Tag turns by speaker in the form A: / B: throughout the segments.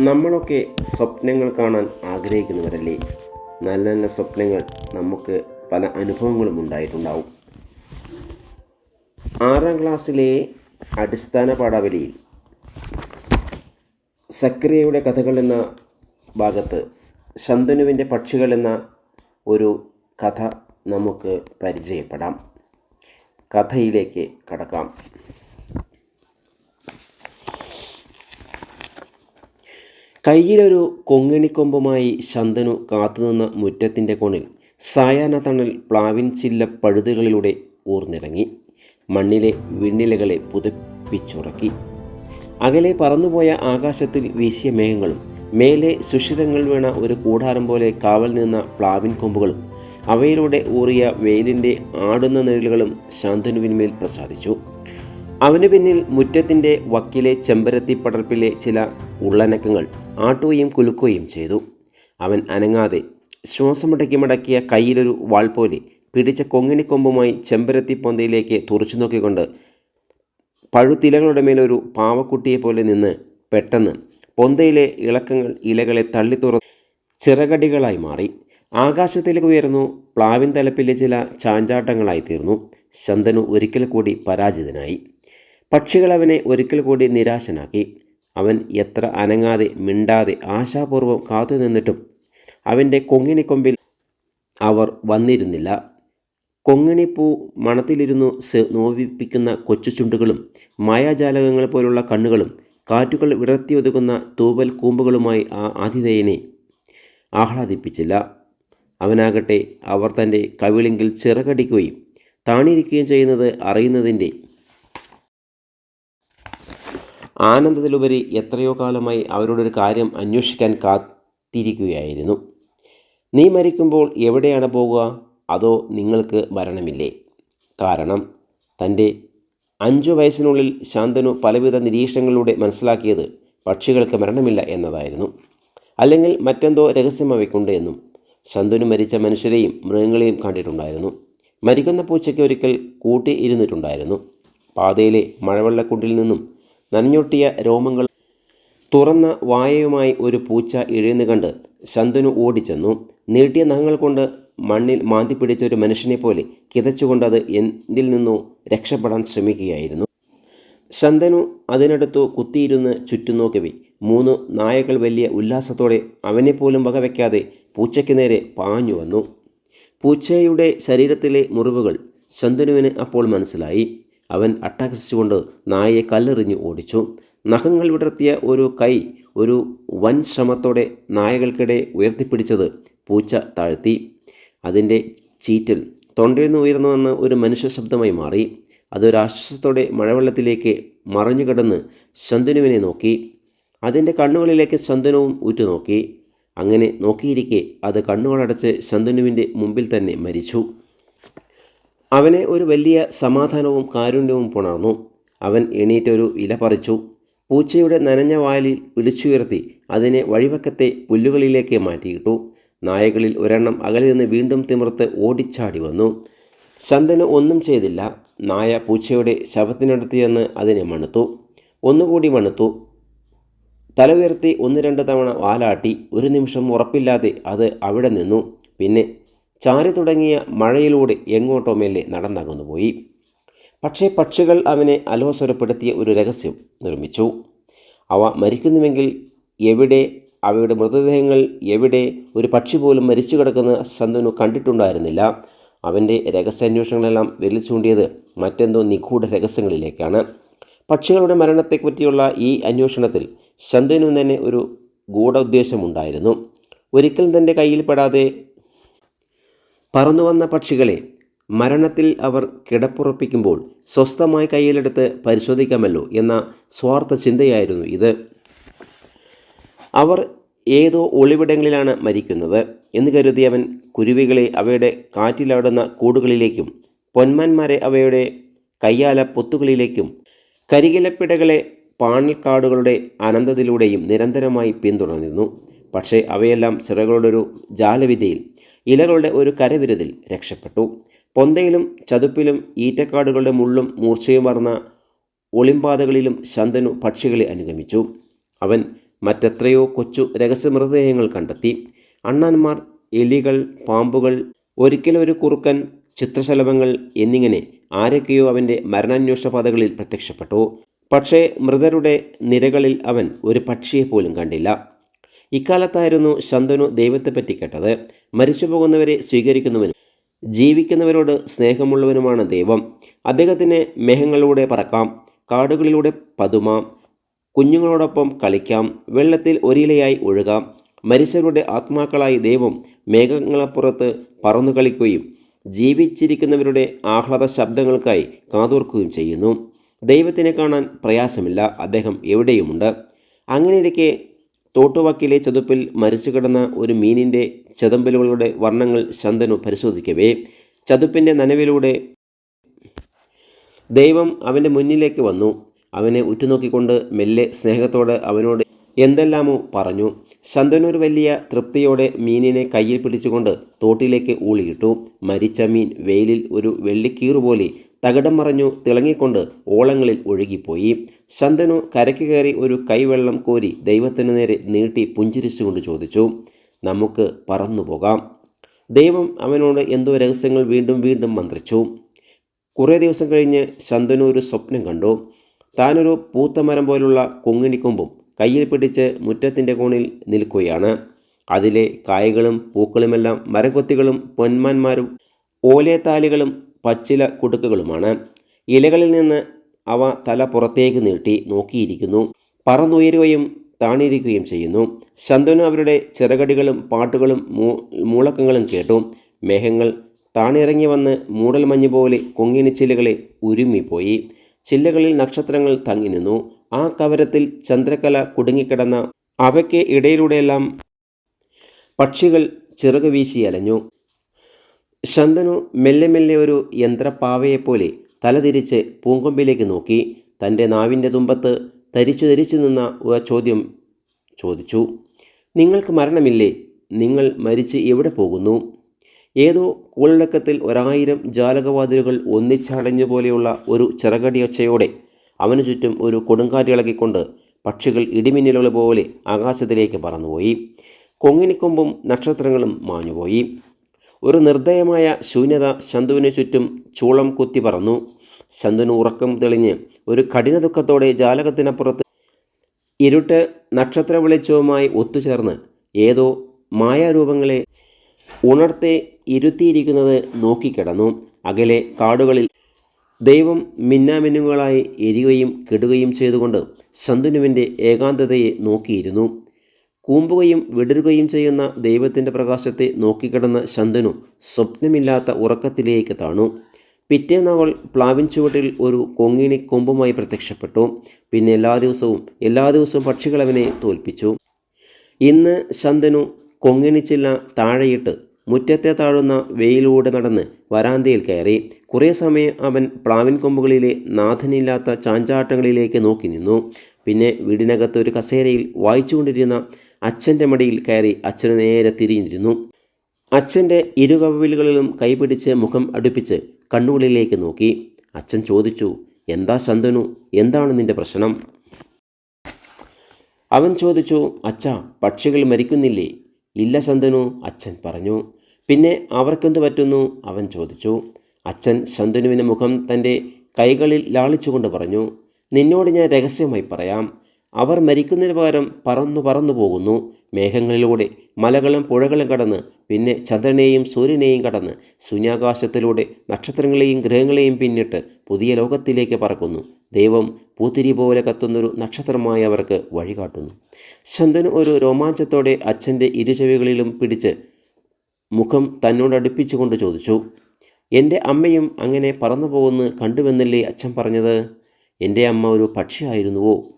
A: നമ്മളൊക്കെ സ്വപ്നങ്ങൾ കാണാൻ ആഗ്രഹിക്കുന്നവരല്ലേ? നല്ല നല്ല സ്വപ്നങ്ങൾ നമുക്ക് പല അനുഭവങ്ങളും ഉണ്ടായിട്ടുണ്ടാവും. ആറാം ക്ലാസ്സിലെ അടിസ്ഥാന പാഠാവലിയിൽ സക്രിയയുടെ കഥകൾ എന്ന ഭാഗത്ത് ശന്തനുവിന്റെ പക്ഷികൾ എന്ന ഒരു കഥ നമുക്ക് പരിചയപ്പെടാം. കഥയിലേക്ക് കടക്കാം. കയ്യിലൊരു കൊങ്ങിണിക്കൊമ്പുമായി ശന്തനു കാത്തുനിന്ന മുറ്റത്തിന്റെ കോണിൽ സായാഹ്ന തണൽ പ്ലാവിൻ ചില്ല പഴുതുകളിലൂടെ ഊർന്നിറങ്ങി. മണ്ണിലെ വിണ്ണിലകളെ പുതപ്പിച്ചുറക്കി. അകലെ പറന്നുപോയ ആകാശത്തിൽ വീശിയ മേഘങ്ങളും മേലെ സുഷിരങ്ങൾ വീണ ഒരു കൂടാരം പോലെ കാവൽ നിന്ന പ്ലാവിൻ കൊമ്പുകളും അവയിലൂടെ ഊറിയ വെയിലിന്റെ ആടുന്ന നിഴലുകളും ശാന്തനുവിന്മേൽ പ്രസാദിച്ചു. അവന് പിന്നിൽ മുറ്റത്തിന്റെ വക്കിലെ ചെമ്പരത്തി പടർപ്പിലെ ചില ഉള്ളനക്കങ്ങൾ ആട്ടുകയും കുലുക്കുകയും ചെയ്തു. അവൻ അനങ്ങാതെ ശ്വാസമടക്കി മടക്കിയ കയ്യിലൊരു വാൾ പോലെ പിടിച്ച കൊങ്ങിണിക്കൊമ്പുമായി ചെമ്പരത്തി പൊന്തയിലേക്ക് തുറച്ചു നോക്കിക്കൊണ്ട് പഴുത്തിലകളുടെ മേലൊരു പാവക്കുട്ടിയെ പോലെ നിന്ന് പെട്ടെന്ന് പൊന്തയിലെ ഇളക്കങ്ങൾ ഇലകളെ തള്ളി തുറ ചിറകടികളായി മാറി. ആകാശത്തിലേക്ക് ഉയർന്നു പ്ലാവിൻ തലപ്പിലെ ചില ചാഞ്ചാട്ടങ്ങളായി തീർന്നു. ശന്തനു ഒരിക്കൽ കൂടി പരാജിതനായി. പക്ഷികൾ അവനെ ഒരിക്കൽ കൂടി നിരാശനാക്കി. അവൻ എത്ര അനങ്ങാതെ മിണ്ടാതെ ആശാപൂർവം കാത്തു നിന്നിട്ടും അവന്റെ കൊങ്ങിണിക്കൊമ്പിൽ അവർ വന്നിരുന്നില്ല. കൊങ്ങിണിപ്പൂ മണത്തിലിരുന്നു നോവിപ്പിക്കുന്ന കൊച്ചു ചുണ്ടുകളും മായാജാലകങ്ങൾ പോലുള്ള കണ്ണുകളും കാറ്റുകൾ വിടർത്തിയൊതുക്കുന്ന തൂവൽ കൂമ്പുകളുമായി ആ ആതിഥേയനെ ആഹ്ലാദിപ്പിച്ചില്ല. അവനാകട്ടെ അവർ തന്റെ കവിളിങ്കിൽ ചിറകടിക്കുകയും താണിരിക്കുകയും ചെയ്യുന്നത് അറിയുന്നതിന്റെ ആനന്ദത്തിലുപരി എത്രയോ കാലമായി അവരോടൊരു കാര്യം അന്വേഷിക്കാൻ കാത്തിരിക്കുകയായിരുന്നു. നീ മരിക്കുമ്പോൾ എവിടെയാണ് പോകുക? അതോ നിങ്ങൾക്ക് മരണമില്ലേ? കാരണം തന്റെ അഞ്ചു വയസ്സിനുള്ളിൽ ശാന്തനു പലവിധ നിരീക്ഷണങ്ങളിലൂടെ മനസ്സിലാക്കിയത് പക്ഷികൾക്ക് മരണമില്ല എന്നതായിരുന്നു. അല്ലെങ്കിൽ മറ്റെന്തോ രഹസ്യം അവയ്ക്കുണ്ട് എന്നും ശന്തനു മരിച്ച മനുഷ്യരെയും മൃഗങ്ങളെയും കണ്ടിട്ടുണ്ടായിരുന്നു. മരിക്കുന്ന പൂച്ചയ്ക്ക് ഒരിക്കൽ കൂട്ടി ഇരുന്നിട്ടുണ്ടായിരുന്നു. പാതയിലെ മഴവെള്ളക്കുണ്ടിൽ നിന്നും നനഞ്ഞൊട്ടിയ രോമങ്ങൾ തുറന്ന വായയുമായി ഒരു പൂച്ച ഇഴയുന്നു കണ്ട് ശന്തനു ഓടിച്ചെന്നു. നീട്ടിയ നഖങ്ങൾ കൊണ്ട് മണ്ണിൽ മാന്തി പിടിച്ച ഒരു മനുഷ്യനെ പോലെ കിതച്ചുകൊണ്ട് അത് എന്തിൽ നിന്നോ രക്ഷപ്പെടാൻ ശ്രമിക്കുകയായിരുന്നു. ശന്തനു അതിനടുത്തു കുത്തിയിരുന്ന് ചുറ്റും നോക്കവി. മൂന്ന് നായകൾ വലിയ ഉല്ലാസത്തോടെ അവനെപ്പോലും വകവെക്കാതെ പൂച്ചയ്ക്ക് നേരെ പാഞ്ഞു വന്നു. പൂച്ചയുടെ ശരീരത്തിലെ മുറിവുകൾ ശന്തനുവിന് അപ്പോൾ മനസ്സിലായി. അവൻ അട്ടഹസിച്ചുകൊണ്ട് നായയെ കല്ലെറിഞ്ഞ് ഓടിച്ചു. നഖങ്ങൾ വിടർത്തിയ ഒരു കൈ ഒരു വൻ ശ്രമത്തോടെ നായകൾക്കിടെ ഉയർത്തിപ്പിടിച്ചത് പൂച്ച താഴ്ത്തി. അതിന്റെ ചീറ്റൽ തൊണ്ടയിൽ നിന്ന് ഉയർന്നു വന്ന ഒരു മനുഷ്യ ശബ്ദമായി മാറി. അതൊരാശ്വാസത്തോടെ മഴവെള്ളത്തിലേക്ക് മറഞ്ഞു കിടന്ന് ശന്തനുവിനെ നോക്കി. അതിന്റെ കണ്ണുകളിലേക്ക് ശന്തനവും ഉറ്റുനോക്കി. അങ്ങനെ നോക്കിയിരിക്കെ അത് കണ്ണുകളടച്ച് ശന്തനുവിന്റെ മുമ്പിൽ തന്നെ മരിച്ചു. അവനെ ഒരു വലിയ സമാധാനവും കാരുണ്യവും പുണർന്നു. അവൻ എണീറ്റൊരു ഇല പറിച്ചു. പൂച്ചയുടെ നനഞ്ഞ വാലിൽ പിടിച്ചുയർത്തി അതിനെ വഴിവക്കത്തെ പുല്ലുകളിലേക്ക് മാറ്റിയിട്ടു. നായകളിൽ ഒരെണ്ണം അകലിൽ നിന്ന് വീണ്ടും തിമിർത്ത് ഓടിച്ചാടി വന്നു. ശന്തന് ഒന്നും ചെയ്തില്ല. നായ പൂച്ചയുടെ ശവത്തിനടുത്ത് ചെന്ന് അതിനെ മണുത്തു. ഒന്നുകൂടി മണുത്തു. തല ഉയർത്തി ഒന്ന് രണ്ട് തവണ വാലാട്ടി ഒരു നിമിഷം ഉറപ്പില്ലാതെ അത് അവിടെ നിന്നു. പിന്നെ ചാരി തുടങ്ങിയ മഴയിലൂടെ എങ്ങോട്ടോ മേലെ നടന്നകന്നുപോയി പക്ഷേ പക്ഷികൾ അവനെ അലോസരപ്പെടുത്തിയ ഒരു രഹസ്യം നിർമ്മിച്ചു. അവ മരിക്കുന്നുവെങ്കിൽ എവിടെ അവയുടെ മൃതദേഹങ്ങൾ എവിടെ ഒരു പക്ഷി പോലും മരിച്ചു കിടക്കുന്ന ശന്തനു കണ്ടിട്ടുണ്ടായിരുന്നില്ല. അവന്റെ രഹസ്യാന്വേഷണങ്ങളെല്ലാം വിരൽ ചൂണ്ടിയത് മറ്റെന്തോ നിഗൂഢ രഹസ്യങ്ങളിലേക്കാണ്. പക്ഷികളുടെ മരണത്തെപ്പറ്റിയുള്ള ഈ അന്വേഷണത്തിൽ ശന്തനു തന്നെ ഒരു ഗൂഢ ഉദ്ദേശമുണ്ടായിരുന്നു. ഒരിക്കലും തന്റെ കയ്യിൽപ്പെടാതെ പറന്നു വന്ന പക്ഷികളെ മരണത്തിൽ അവർ കിടപ്പുറപ്പിക്കുമ്പോൾ സ്വസ്ഥമായി കയ്യിലെടുത്ത് പരിശോധിക്കാമല്ലോ എന്ന സ്വാർത്ഥ ചിന്തയായിരുന്നു ഇത്. അവർ ഏതോ ഒളിവിടങ്ങളിലാണ് മരിക്കുന്നത് എന്ന് കരുതി അവൻ കുരുവികളെ അവയുടെ കാറ്റിലാടുന്ന കൂടുകളിലേക്കും പൊന്മാന്മാരെ അവയുടെ കയ്യാല പൊത്തുകളിലേക്കും കരികിലപ്പിടകളെ പാണൽക്കാടുകളുടെ അനന്തതിലൂടെയും നിരന്തരമായി പിന്തുടർന്നിരുന്നു. പക്ഷേ അവയെല്ലാം ചിറകളുടെ ഒരു ജാലവിദ്യയിൽ ഇലകളുടെ ഒരു കരവിരുതിൽ രക്ഷപ്പെട്ടു. പൊന്തയിലും ചതുപ്പിലും ഈറ്റക്കാടുകളുടെ മുള്ളും മൂർച്ചയും വർന്ന ഒളിമ്പാതകളിലും ശന്തനു പക്ഷികളെ അനുഗമിച്ചു. അവൻ മറ്റെത്രയോ കൊച്ചു രഹസ്യമൃതദേഹങ്ങൾ കണ്ടെത്തി. അണ്ണാന്മാർ എലികൾ പാമ്പുകൾ ഒരിക്കലൊരു കുറുക്കൻ ചിത്രശലഭങ്ങൾ എന്നിങ്ങനെ ആരൊക്കെയോ അവന്റെ മരണാന്വേഷണ പാതകളിൽ പ്രത്യക്ഷപ്പെട്ടു. പക്ഷേ മൃതരുടെ നിരകളിൽ അവൻ ഒരു പക്ഷിയെ പോലും കണ്ടില്ല. ഇക്കാലത്തായിരുന്നു ശന്തനു ദൈവത്തെപ്പറ്റി കേട്ടത്. മരിച്ചു പോകുന്നവരെ സ്വീകരിക്കുന്നവനും ജീവിക്കുന്നവരോട് സ്നേഹമുള്ളവനുമാണ് ദൈവം. അദ്ദേഹത്തിന് മേഘങ്ങളിലൂടെ പറക്കാം കാടുകളിലൂടെ പതുമാം കുഞ്ഞുങ്ങളോടൊപ്പം കളിക്കാം വെള്ളത്തിൽ ഒരിലയായി ഒഴുകാം. മരിച്ചവരുടെ ആത്മാക്കളായി ദൈവം മേഘങ്ങളപ്പുറത്ത് പറന്നു കളിക്കുകയും ജീവിച്ചിരിക്കുന്നവരുടെ ആഹ്ലാദ ശബ്ദങ്ങൾക്കായി കാതോർക്കുകയും ചെയ്യുന്നു. ദൈവത്തിനെ കാണാൻ പ്രയാസമില്ല അദ്ദേഹം എവിടെയുമുണ്ട്? അങ്ങനെയിരിക്കെ തോട്ടുവക്കിലെ ചതുപ്പിൽ മരിച്ചു കിടന്ന ഒരു മീനിന്റെ ചതമ്പലുകളുടെ വർണങ്ങൾ ശന്തനു പരിശോധിക്കവേ. ചതുപ്പിന്റെ നനവിലൂടെ ദൈവം അവന്റെ മുന്നിലേക്ക് വന്നു. അവനെ ഉറ്റുനോക്കിക്കൊണ്ട് മെല്ലെ സ്നേഹത്തോടെ അവനോട് എന്തെല്ലാമോ പറഞ്ഞു. ശന്തനൊരു വലിയ തൃപ്തിയോടെ മീനിനെ കയ്യിൽ പിടിച്ചുകൊണ്ട് തോട്ടിലേക്ക് ഊളിയിട്ടു. മരിച്ച മീൻ വെയിലിൽ ഒരു വെള്ളിക്കീറുപോലെ തകിടം മറഞ്ഞു തിളങ്ങിക്കൊണ്ട് ഓളങ്ങളിൽ ഒഴുകിപ്പോയി. ശന്തനു കരയ്ക്ക് കയറി ഒരു കൈവെള്ളം കോരി ദൈവത്തിനു നേരെ നീട്ടി പുഞ്ചിരിച്ചുകൊണ്ട് ചോദിച്ചു നമുക്ക് പറന്നു പോകാം. ദൈവം അവനോട് എന്തോ രഹസ്യങ്ങൾ വീണ്ടും വീണ്ടും മന്ത്രിച്ചു. കുറേ ദിവസം കഴിഞ്ഞ് ശന്തനു ഒരു സ്വപ്നം കണ്ടു. താനൊരു പൂത്ത മരം പോലുള്ള കൊങ്ങിണിക്കൊമ്പും കയ്യിൽ പിടിച്ച് മുറ്റത്തിന്റെ കോണിൽ നിൽക്കുകയാണ്. അതിലെ കായകളും പൂക്കളുമെല്ലാം മരക്കൊത്തികളും പൊന്മാന്മാരും ഓലേത്താലികളും പച്ചില കുടുക്കുകളുമാണ്. ഇലകളിൽ നിന്ന് അവ തല പുറത്തേക്ക് നീട്ടി നോക്കിയിരിക്കുന്നു. പറന്നുയരുകയും താണിരിക്കുകയും ചെയ്യുന്നു. ശന്തനു അവരുടെ ചിറകടികളും പാട്ടുകളും മൂ മൂളക്കങ്ങളും കേട്ടു. മേഘങ്ങൾ താണിറങ്ങി വന്ന് മൂടൽമഞ്ഞ് പോലെ കൊങ്ങിണിച്ചില്ലകളെ ഉരുമ്മിപ്പോയി ചില്ലകളിൽ നക്ഷത്രങ്ങൾ തങ്ങി നിന്നു. ആ കവരത്തിൽ ചന്ദ്രകല കുടുങ്ങിക്കിടന്ന അവയ്ക്ക് ഇടയിലൂടെയെല്ലാം പക്ഷികൾ ചിറക് വീശി അലഞ്ഞു. ശന്തനു മെല്ലെ മെല്ലെ ഒരു യന്ത്രപ്പാവയെപ്പോലെ തലതിരിച്ച് പൂങ്കൊമ്പിലേക്ക് നോക്കി തന്റെ നാവിന്റെ തുമ്പത്ത് തരിച്ചു തരിച്ചു നിന്ന ചോദ്യം ചോദിച്ചു. നിങ്ങൾക്ക് മരണമില്ലേ? നിങ്ങൾ മരിച്ച് എവിടെ പോകുന്നു? ഏതോ കൂളിളക്കത്തിൽ ഒരായിരം ജാലകവാതിലുകൾ ഒന്നിച്ചടഞ്ഞു പോലെയുള്ള ഒരു ചിറകടിയൊച്ചയോടെ അവനു ചുറ്റും ഒരു കൊടുങ്കാറ്റ് ഇളകിക്കൊണ്ട് പക്ഷികൾ ഇടിമിന്നലുകൾ പോലെ ആകാശത്തിലേക്ക് പറന്നുപോയി. കൊങ്ങിനിക്കൊമ്പും നക്ഷത്രങ്ങളും മാഞ്ഞുപോയി. ഒരു നിർദ്ദയമായ ശൂന്യത ശന്തുവിന് ചുറ്റും ചൂളം കുത്തി പറന്നു. ശന്തുവിന് ഉറക്കം തെളിഞ്ഞ് ഒരു കഠിന ദുഃഖത്തോടെ ജാലകത്തിനപ്പുറത്ത് ഇരുട്ട് നക്ഷത്ര വെളിച്ചവുമായി ഒത്തുചേർന്ന് ഏതോ മായാരൂപങ്ങളെ ഉണർത്തെ ഇരുത്തിയിരിക്കുന്നത് നോക്കിക്കിടന്നു. അകലെ കാടുകളിൽ ദൈവം മിന്നാമിന്നുകളായി എരിയുകയും കെടുകയും ചെയ്തുകൊണ്ട് ശന്തുനുവിന്റെ ഏകാന്തതയെ നോക്കിയിരുന്നു. കൂമ്പുകയും വിടരുകയും ചെയ്യുന്ന ദൈവത്തിന്റെ പ്രകാശത്തെ നോക്കിക്കിടന്ന ശന്തനു സ്വപ്നമില്ലാത്ത ഉറക്കത്തിലേക്ക് താണു. പിറ്റേന്നവൾ പ്ലാവിൻ ചുവട്ടിൽ ഒരു കൊങ്ങിണി കൊമ്പുമായി പ്രത്യക്ഷപ്പെട്ടു. പിന്നെ എല്ലാ ദിവസവും എല്ലാ ദിവസവും പക്ഷികൾ അവനെ തോൽപ്പിച്ചു. ഇന്ന് ശന്തനു കൊങ്ങിണിച്ചില്ല താഴെയിട്ട് മുറ്റത്തെ താഴുന്ന വെയിലൂടെ നടന്ന് വരാന്തയിൽ കയറി. കുറേ സമയം അവൻ പ്ലാവിൻ കൊമ്പുകളിലെ നാഥനില്ലാത്ത ചാഞ്ചാട്ടങ്ങളിലേക്ക് നോക്കി നിന്നു. പിന്നെ വീടിനകത്ത് ഒരു കസേരയിൽ വായിച്ചുകൊണ്ടിരുന്ന അച്ഛന്റെ മടിയിൽ കയറി അച്ഛന് നേരെ തിരിഞ്ഞിരുന്നു. അച്ഛന്റെ ഇരുകവിലുകളിലും കൈപിടിച്ച് മുഖം അടുപ്പിച്ച് കണ്ണുകളിലേക്ക് നോക്കി. അച്ഛൻ ചോദിച്ചു എന്താ ശന്തനു? എന്താണ് നിന്റെ പ്രശ്നം? അവൻ ചോദിച്ചു അച്ഛ പക്ഷികൾ മരിക്കുന്നില്ലേ? ഇല്ല ശന്തനു അച്ഛൻ പറഞ്ഞു. പിന്നെ അവർക്കെന്തു പറ്റുന്നു? അവൻ ചോദിച്ചു. അച്ഛൻ ശന്തനുവിന്റെ മുഖം തന്റെ കൈകളിൽ ലാളിച്ചുകൊണ്ട് പറഞ്ഞു. നിന്നോട് ഞാൻ രഹസ്യമായി പറയാം. അവർ മരിക്കുന്നതിന് പകരം പറന്നു പറന്നു പോകുന്നു. മേഘങ്ങളിലൂടെ മലകളും പുഴകളും കടന്ന് പിന്നെ ചന്ദ്രനെയും സൂര്യനെയും കടന്ന് ശൂന്യാകാശത്തിലൂടെ നക്ഷത്രങ്ങളെയും ഗ്രഹങ്ങളെയും പിന്നിട്ട് പുതിയ ലോകത്തിലേക്ക് പറക്കുന്നു. ദൈവം പൂത്തിരി പോലെ കത്തുന്നൊരു നക്ഷത്രമായി അവർക്ക് വഴികാട്ടുന്നു. ശന്തനു ഒരു രോമാഞ്ചത്തോടെ അച്ഛന്റെ ഇരുചെവികളിലും പിടിച്ച് മുഖം തന്നോട് അടുപ്പിച്ചുകൊണ്ട് ചോദിച്ചു എന്റെ അമ്മയും അങ്ങനെ പറന്നു പോകുന്നു കണ്ടുവെന്നല്ലേ അച്ഛൻ പറഞ്ഞത്? എന്റെ അമ്മ ഒരു പക്ഷിയായിരുന്നുവോ?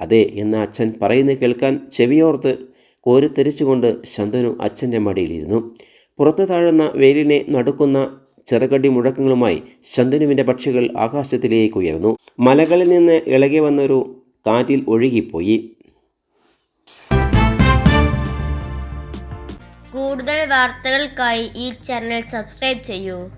A: അതെ എന്ന് അച്ഛൻ പറയുന്നത് കേൾക്കാൻ ചെവിയോർത്ത് കോരിത്തെരിച്ചുകൊണ്ട് ശന്തനു അച്ഛന്റെ മടിയിലിരുന്നു. പുറത്തു താഴുന്ന വെയിലിനെ നടുക്കുന്ന ചെറുകടി മുഴക്കങ്ങളുമായി ശന്തനുവിന്റെ പക്ഷികൾ ആകാശത്തിലേക്ക് ഉയർന്നു. മലകളിൽ നിന്ന് ഇളകി വന്നൊരു കാറ്റിൽ ഒഴുകിപ്പോയി.
B: കൂടുതൽ വാർത്തകൾക്കായി ഈ ചാനൽ സബ്സ്ക്രൈബ് ചെയ്യൂ.